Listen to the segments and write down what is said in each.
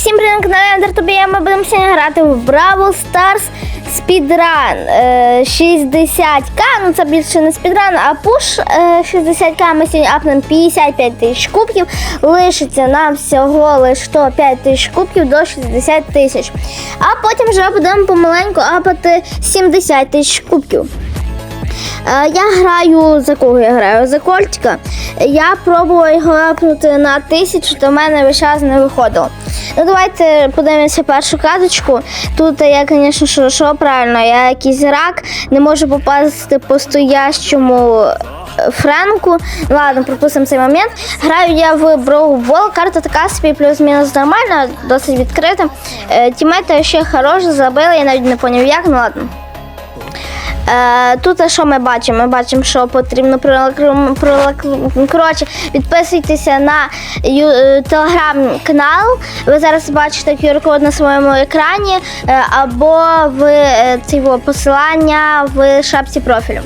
Всім привіт, Андер Тобі. Ми будемо сьогодні грати в Бравл Старс е, 60к. Ну це більше не спідран, а пуш е, 60к. Ми сьогодні апнемо 55 тисяч кубків. Лишиться нам всього лише 105 тисяч кубків до 60 тисяч. А потім вже будемо помаленьку апати 70 тисяч кубків. Е, Я граю за кого я граю? За Кольчика. Я пробувала його апнути на тисячу, то в мене весь час не виходило. Ну давайте подивимося першу карточку. Тут я, звісно, що, що правильно, я якийсь рак, не можу попасти по стоящому е, Френку. Ладно, пропустимо цей момент. Граю я в Броубол. Карта така собі плюс-мінус нормальна, досить відкрита. Е, ще хороші, забили, я навіть не поняв як, ну ладно. Е, Тут що ми бачимо? Ми бачимо, що потрібно коротше, підписуйтеся на е, телеграм-канал. Ви зараз бачите QR-код на своєму екрані е, або в во, посилання в шапці профілю.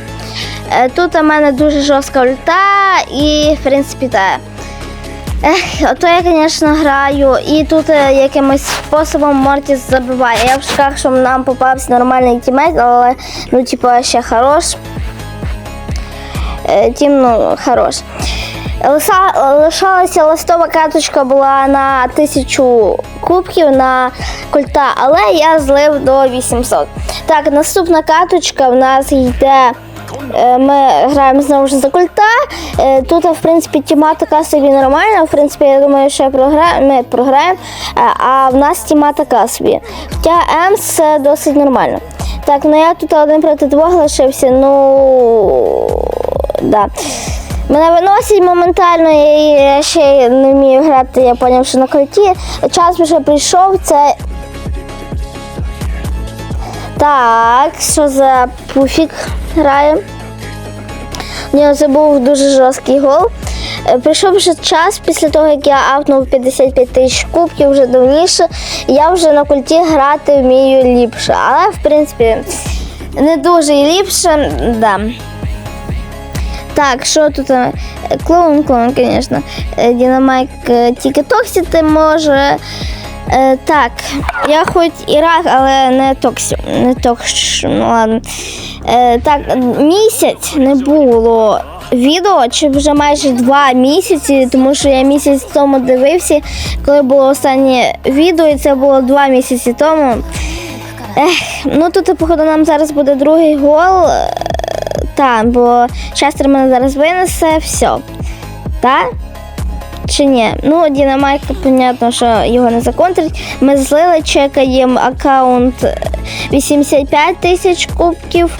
Тут у мене дуже жорстка ульта і, в принципі, та. Ех, ото я, звісно, граю, і тут е, якимось способом Мортіс забиває. Я в шках, щоб нам попався нормальний тімейт, але ну, типу, ще хорош. Е, Тім, ну, хорош. Лишалася листова карточка була на тисячу кубків на культа, але я злив до 800. Так, наступна карточка в нас йде. Е, Ми граємо знову ж за культа. Е, Тут, в принципі, тіма така собі нормальна. В принципі, я думаю, що ми програємо, Е, а в нас тіма така собі. Хоча Емс досить нормально. Так, ну я тут один проти двох лишився. Ну да. Мене виносять моментально, і я ще не вмію грати, я зрозумів, що на культі. Час вже прийшов, це. Так, що за пуфік грає? У нього це був дуже жорсткий гол. Е, Прийшов вже час після того, як я апнув 55 тисяч кубків вже давніше. Я вже на культі грати вмію ліпше. Але, в принципі, не дуже і ліпше. Да. Так, що тут? е, Клоун, клоун, звісно. Е, Дінамайк тільки токсити може. Е, так, я хоч і рак, але не токсю. Не токс, ну ладно. Е, так, місяць не було відео, чи вже майже два місяці, тому що я місяць тому дивився, коли було останнє відео, і це було два місяці тому. Ех, ну тут, походу, нам зараз буде другий гол. Е, Так, бо Честер мене зараз винесе, все. Так? Чи ні? Ну, Дінамайка, понятно, що його не законтрить. Ми злили, чекаємо аккаунт 85 тисяч кубків,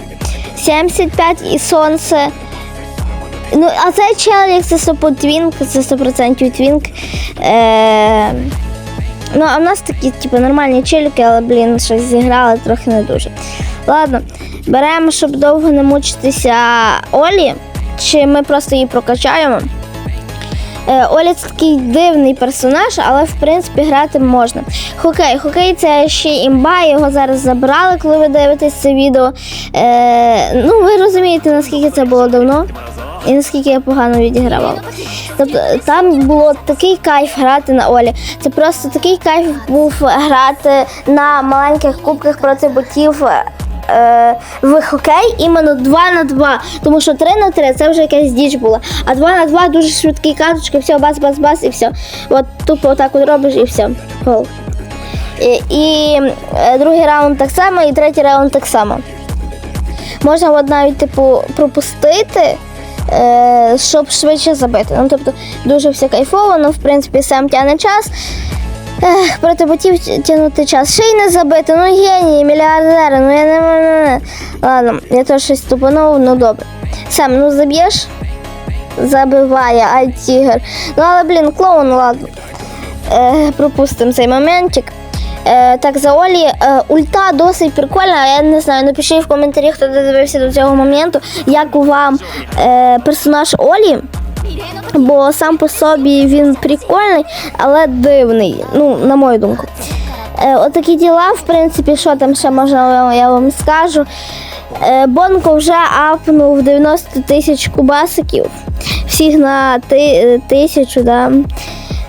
75 і сонце. Ну, а цей челік це 100% твінк, це 100% твінк. Е... Ну, а в нас такі, типу, нормальні челіки, але, блін, щось зіграли трохи не дуже. Ладно, беремо, щоб довго не мучитися Олі, чи ми просто її прокачаємо. Е, Оля це такий дивний персонаж, але в принципі грати можна. Хокей. Хокей це ще імба, його зараз забрали, коли ви дивитесь це відео. Е, ну, ви розумієте, наскільки це було давно і наскільки я погано відігравала. Тобто там було такий кайф грати на Олі. Це просто такий кайф був грати на маленьких кубках проти ботів. Е, В хокей іменно 2 на 2, тому що 3 на 3 це вже якась діч була. А 2 на 2 дуже швидкі карточки, все, бас, бас, бас і все. От тупо отак от робиш і все. Гол. І, і е, другий раунд так само, і третій раунд так само. Можна от навіть типу пропустити, е, щоб швидше забити. Ну, тобто дуже все кайфово, ну, в принципі, сам тягне час. Проти ботів тягнути час. Ще й не забити. Ну генії, мільярдери, ну я. Ладно, я теж щось тупанув, ну добре. Сам, ну заб'єш? Забиває, ай тігр. Ну але, блін, клоун, ладно. Е, пропустимо цей моментик. Е, так, за Олі, е, ульта досить прикольна. Я не знаю, напишіть в коментарі, хто додивився до цього моменту, як вам е, персонаж Олі. Бо сам по собі він прикольний, але дивний, ну, на мою думку. Е, отакі діла, в принципі, що там ще можна, я вам скажу. Е, Бонко вже апнув 90 тисяч кубасиків. Всіх на ти, тисячу, да.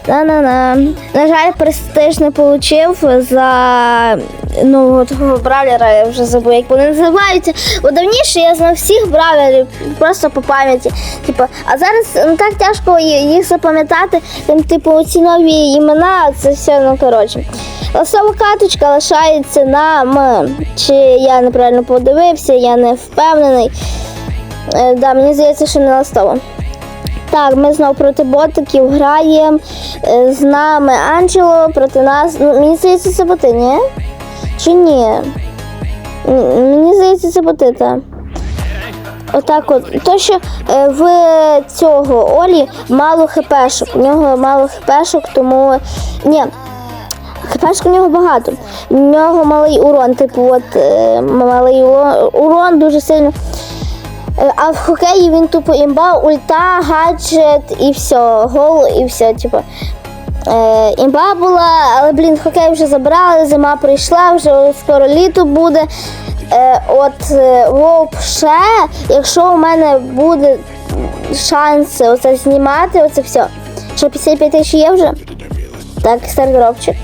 На-на-на. На жаль, престиж не отримав за ну, того бравлера, я вже забув, як вони називаються. Бо давніше я знав всіх бравлерів просто по пам'яті. Типу, а зараз ну, так тяжко їх запам'ятати, там, типу, ці нові імена, це все, ну коротше. Ласова каточка лишається нам. Чи я неправильно подивився, я не впевнений. Е, да, мені здається, що не ластова. Так, ми знову проти ботиків граємо. Е, З нами Анджело, проти нас. Ну, мені здається, це боти, ні? Чи ні? Мені здається, це боти, так. Отак от. То, що е, в цього Олі мало хпшок. У нього мало хпшок, тому. Ні. Хпшок у нього багато. У нього малий урон, типу, от е, малий урон, дуже сильно. Е, А в хокеї він тупо імба, ульта, гаджет і все, гол і все, типу. Е, імба була, але блін, хокей вже забрали, зима прийшла, вже скоро літо буде. Е, от е, вообще, якщо у мене буде шанс оце знімати, оце все. Що 55 тисяч є вже? Так, стардропчик.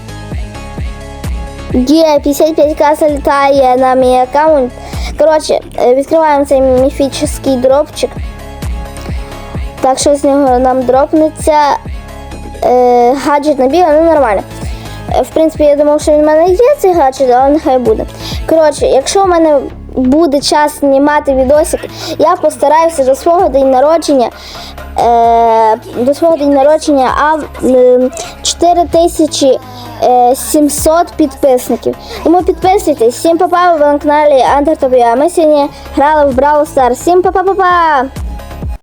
Є, 55к залітає на мій аккаунт. Коротше, е, відкриваємо цей міфічний дропчик. Так що з нього нам дропнеться е, гаджет набіга, ну нормально. Е, В принципі, я думав, що він в мене є цей гаджет, але нехай буде. Коротше, якщо в мене буде час знімати відосик, я постараюся до свого день народження. Е, до свого день народження, а е, 4700 підписників. Тому підписуйтесь. Всім па-па, ви на каналі Антар Тобіа. Ми сьогодні грали в Brawl Stars. Всім па-па-па-па!